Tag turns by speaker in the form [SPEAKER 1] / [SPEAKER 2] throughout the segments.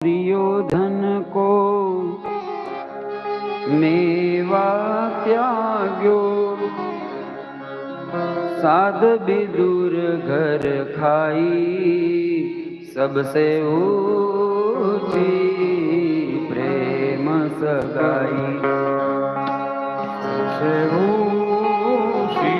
[SPEAKER 1] दुर्योधन को मेवा त्याग्यो साध विदुर घर खाई सबसे ऊंची प्रेम सगाई
[SPEAKER 2] से ऊँची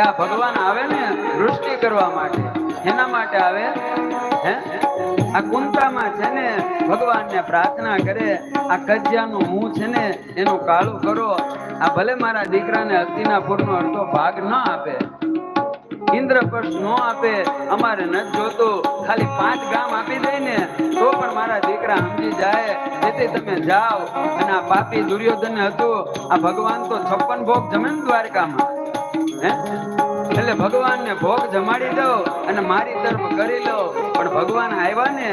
[SPEAKER 1] કે આ ભગવાન આવે ને વૃષ્ટિ કરવા માટે. એના માટે આવે? હે? આ કુંતામાં છે ને, ભગવાનને પ્રાર્થના કરે, આ કજિયાનું મું છે ને, એનું કાળું કરો. આ ભલે મારા દીકરાને હસ્તિનાપુરનો અડધો ભાગ ન આપે, ઇન્દ્રપ્રસ્થ નો આપે, અમારે ન જોતો. ખાલી પાંચ ગામ આપી દે ને, તો પણ મારા દીકરા સમજી જાય. જેથી તમે જાઓ. અને આ પાપી દુર્યોધન હતું, આ ભગવાન તો છપ્પન ભોગ જમે દ્વારકામાં. હે? એટલે ભગવાનને ભોગ જમાડી દો અને મારી ધર્મ કરી લો. પણ ભગવાન આવ્યા ને,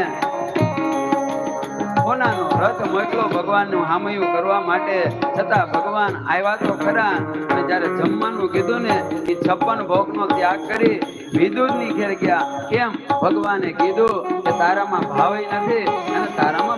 [SPEAKER 1] સોનાનો રથ મોકલો ભગવાનનું હામયું કરવા માટે. છતાં ભગવાન આવ્યા તો ખરા. અને જ્યારે જમવાનું કીધું ને, એ છપ્પન ભોગનો ત્યાગ કરી વિદુરની ઘેર ગયા. કેમ? ભગવાને કીધું કે તારામાં ભાવ નથી અને તારામાં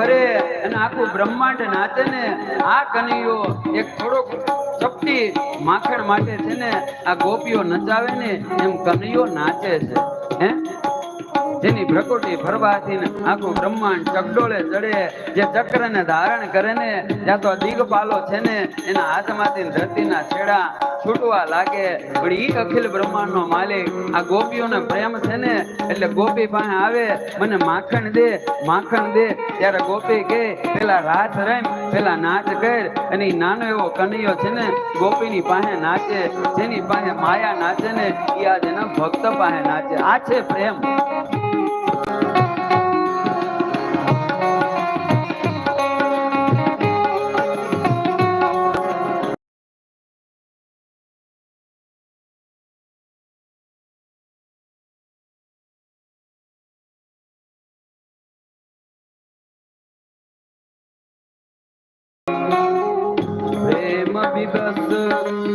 [SPEAKER 1] ભરે અને આખું બ્રહ્માંડ નાચે ને આ કનૈયો એક થોડોક ચપટી માખણ માટે છે ને આ ગોપીઓ નચાવે ને એમ કનૈયો નાચે છે, હે? જેની પ્રકૃતિ ભરવાથી ને આખું બ્રહ્માંડ ચકડોળે ચડે, જે ચક્રને ધારણ કરે ને, જ્યાં તો દિગપાલો છે ને, એના હાથમાંથી ધરતીના છેડા છૂટવા લાગે. પણ ઈ અખિલ બ્રહ્માંડનો માલિક. આ ગોપીઓને પ્રેમ છે ને, એટલે ગોપી પાસે આવે, મને માખણ દે માખણ દે. ત્યારે ગોપી કે પેલા રાત રમ, પેલા નાચ કર. અને નાનો એવો કનૈયો છે ને, ગોપીની પાસે નાચે. જેની પાસે માયા નાચે ને, ઈ આજે ભક્ત પાસે નાચે. આ છે પ્રેમ. बिबस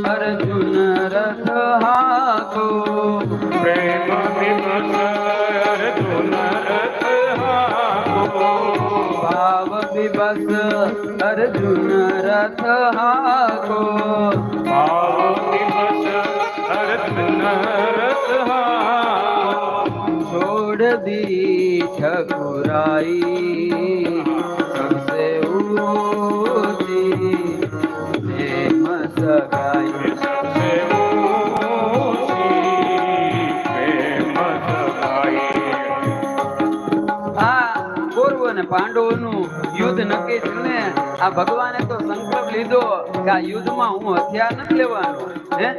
[SPEAKER 1] अर्जुन रथा को
[SPEAKER 2] प्रेम बिबस अर्जुन रथा
[SPEAKER 1] को
[SPEAKER 2] भाव बिबस अर्जुन रथा
[SPEAKER 1] को भाव
[SPEAKER 2] बिबस अर्जुन रथा छोड़
[SPEAKER 1] दी ठकुराई અને પાંડવોનું યુદ્ધ નક્કી થયું ને આ ભગવાને તો સંકલ્પ લીધો કે આ યુદ્ધમાં હું હથિયાર નથી લેવાનો, હે?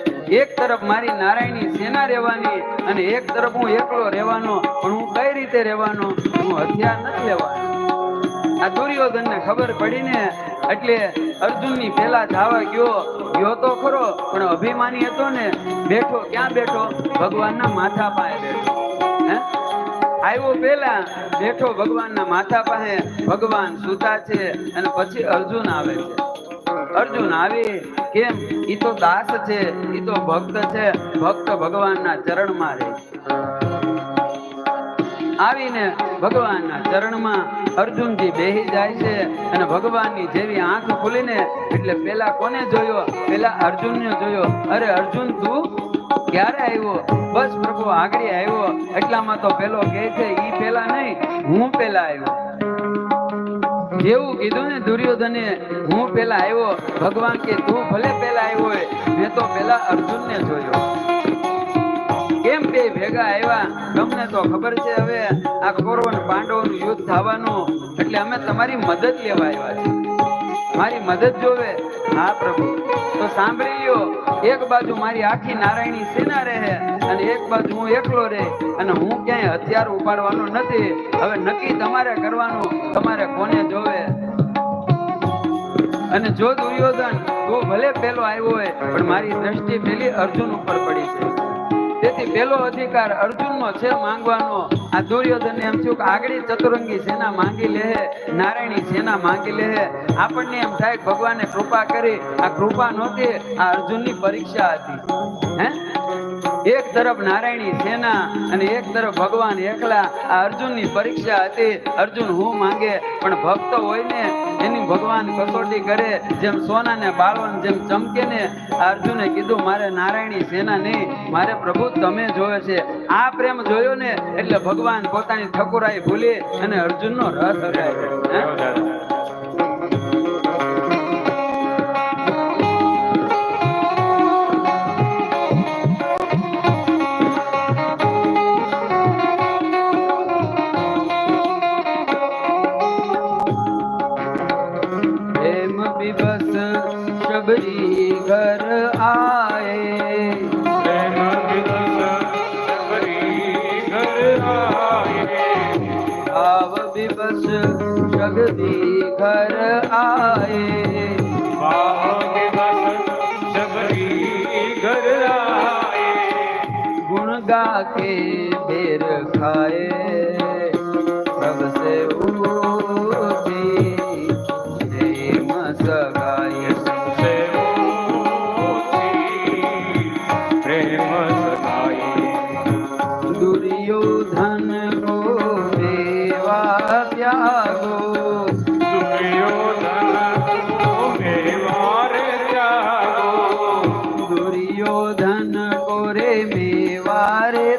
[SPEAKER 1] એક તરફ મારી નારાયણની સેના રહેવાની અને એક તરફ હું એકલો રહેવાનો, પણ હું કઈ રીતે રહેવાનો? હું હથિયાર નથી લેવાનો. આ દુર્યોધનને ખબર પડીને એટલે અર્જુનની પેલા ધાવા ગયો ગયો તો ખરો, પણ અભિમાની હતો ને, બેઠો, ક્યાં બેઠો? ભગવાનના માથા પાસે બેઠો, હે? આવ્યો પેલા બેઠો ભગવાનના માથા પાસે, ભગવાન સુતા છે અને પછી અર્જુન આવે છે. અર્જુન આવી, કેમ? એ તો દાસ છે એ તો ભક્ત છે, ભક્ત ભગવાનના ચરણમાં રહે આવીને ભગવાનના ચરણમાં અર્જુનજી બેહી જાય છે અને ભગવાનની જેવી આંખ ખુલીને, એટલે પેલા કોને જોયો? પેલા અર્જુનને જોયો. અરે અર્જુન, તું ક્યારે આવ્યો? બસ પ્રભુ, આગળ આવ્યો. એટલામાં તો પેલો કે છે, ઈ પેલા નહીં, હું પેલા આવ્યો. જેવું કીધું ને દુર્યોધને, હું પેલા આવ્યો. ભગવાન કે, તું ભલે પેલા આવ્યો મેં તો પેલા અર્જુનને જોયો. કેમ બે ભેગા આવ્યા? તમને તો ખબર છે હવે, આ કૌરવ પાંડવોનું યુદ્ધ થવાનું, એટલે અમે તમારી મદદ લેવા આવ્યા છીએ. મારી મદદ જોવે. હા, પ્રભુ. તો સાંભળી લ્યો, એક બાજુ મારી આખી નારાયણી સેના રહે અને એક બાજુ હું એકલો રહે અને હું ક્યાંય હથિયાર ઉપાડવાનો નથી. હવે નક્કી તમારે કરવાનું, તમારે કોને જોવે? અને જો દુર્યોધન, તું ભલે પેલો આવ્યો હોય, પણ મારી દ્રષ્ટિ પેલી અર્જુન ઉપર પડી છે. તેથી પેલો અધિકાર અર્જુનનો છે માંગવાનો. આ દુર્યોધન એમ થયું કે આગળી ચતુરંગી સેના માંગી લે નારાયણી સેના માંગી લે આપણને એમ થાય ભગવાને કૃપા કરી, આ કૃપા નહોતી, આ અર્જુનની પરીક્ષા હતી. હે? એક તરફ નારાયણી સેના અને એક તરફ ભગવાન એકલા આ અર્જુનની પરીક્ષા હતી. અર્જુન હું માંગે, પણ ભક્ત હોય ને, એની ભગવાન કસોટી કરે, જેમ સોના ને બાળવન જેમ ચમકે ને અર્જુને કીધું, મારે નારાયણી સેના નહીં, મારે પ્રભુ તમે જોવે છે. આ પ્રેમ જોયો ને, એટલે ભગવાન પોતાની ઠકુરાઈ ભૂલી અને અર્જુનનો રસ હરાય शबरी घर आए
[SPEAKER 2] ભાવ દિવસ શબરી ઘર આયે
[SPEAKER 1] गुण गा के बेर खाए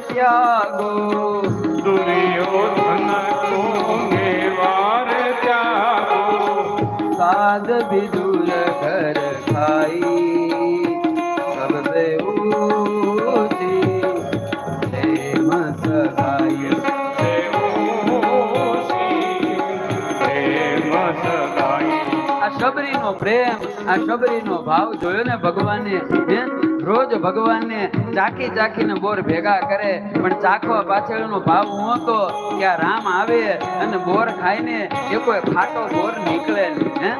[SPEAKER 2] ત્યાગો. દુર્યોધન કો મેવાર ત્યાગો?
[SPEAKER 1] સાધ વિદુર ઘર ખાઈ.
[SPEAKER 2] સબે ઉજી પ્રેમ સગાય
[SPEAKER 1] આ શબરીનો પ્રેમ આ શબરીનો ભાવ જોયો ને ભગવાને બેન? રોજ ભગવાનને ચાખી ચાખીને બોર ભેગા કરે, પણ ચાખવા પાછળનો ભાવ હું હતો કે આ રામ આવે અને બોર ખાઈને એ કોઈ ફાટો બોર નીકળે હે?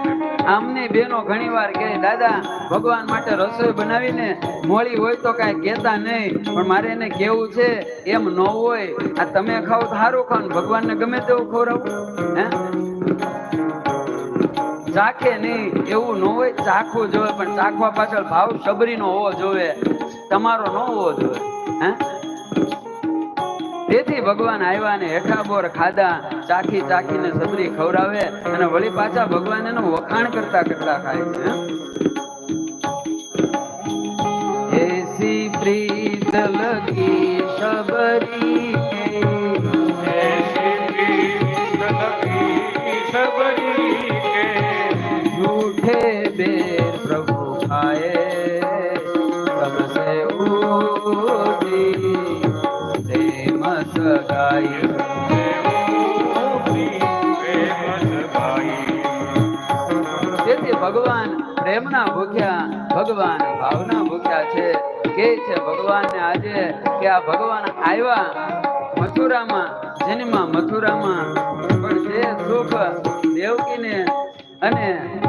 [SPEAKER 1] આમને બેનો ઘણી વાર કહે, દાદા, ભગવાન માટે રસોઈ બનાવીને મોળી હોય તો કાંઈ કહેતા નહીં, પણ મારે એને કેવું છે, એમ ન હોય. આ તમે ખાવ તો સારું ખાવ ભગવાનને ગમે તેવું ખવડાવું, હે? ચાખે નહીં, એવું ન હોય ચાખવું જોવે પણ ચાખવા પાછળ ભાવ શબરીનો હોવો જોવે તમારો ન હોવો જોવે હે? તેથી ભગવાન આવ્યા ને હેઠા બોર ખાધા, ચાખી ચાખીને સબરી ખવડાવે અને વળી પાછા ભગવાન એનું વખાણ કરતા કરતા ખાય છે ભગવાન પ્રેમના ભૂખ્યા ભગવાન ભાવના ભૂખ્યા છે. કે છે ભગવાનને આજે કે આ ભગવાન આવ્યા મથુરામાં, જેનીમાં મથુરામાં. પણ જે સુખ દેવકીને અને